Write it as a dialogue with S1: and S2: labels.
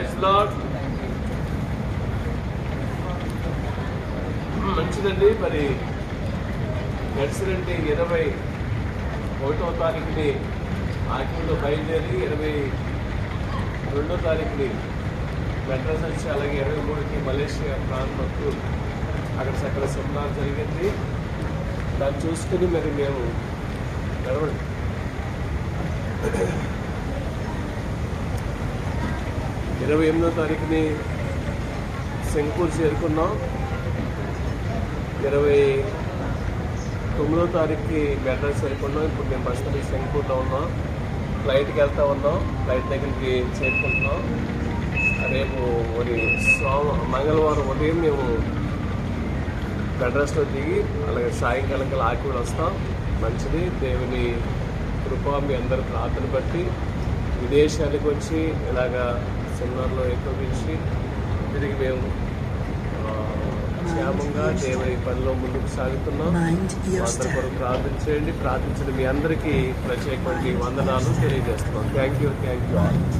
S1: Praise lord hmm, మంచిదండి మరి గడిచినట్టు ఇరవై ఒకటో తారీఖుని ఆకిలో బయలుదేరి ఇరవై రెండో తారీఖుని మెడ్రాస్ వచ్చి అలాగే ఇరవై మూడుకి మలేషియా ప్రాంతంకు అక్కడ సకల సెమినార్ జరిగింది. దాన్ని చూసుకుని మరి మేము నడవండి. ఇరవై ఎనిమిదో తారీఖుని సింగపూర్ చేరుకున్నాం. ఇరవై తొమ్మిదో తారీఖుకి మెడ్రాస్ చేరుకున్నాం. ఇప్పుడు మేము బస్ నుంచి సింగపూర్లో ఉన్నాం. ఫ్లైట్కి వెళ్తా ఉన్నాం. ఫ్లైట్ దగ్గరికి చేరుకుంటున్నాం. రేపు మరి సోమ మంగళవారం ఉదయం మేము మెడ్రాస్లో దిగి అలాగే సాయంకాలం కల్లా ఆకి కూడా వస్తాం. మంచిది. దేవుని కృప మీ అందరి ప్రార్థన బట్టి విదేశాలకు వచ్చి ఇలాగా సెమినార్లో ఎక్కువించి తిరిగి మేము క్షేమంగా దేవుని పనిలో ముందుకు సాగుతున్నాం. అందరి. కొరకు ప్రార్థన చేయండి. ప్రార్థించడం మీ అందరికీ ప్రత్యేకమైన వందనాలు తెలియజేస్తున్నాం. Thank you thank you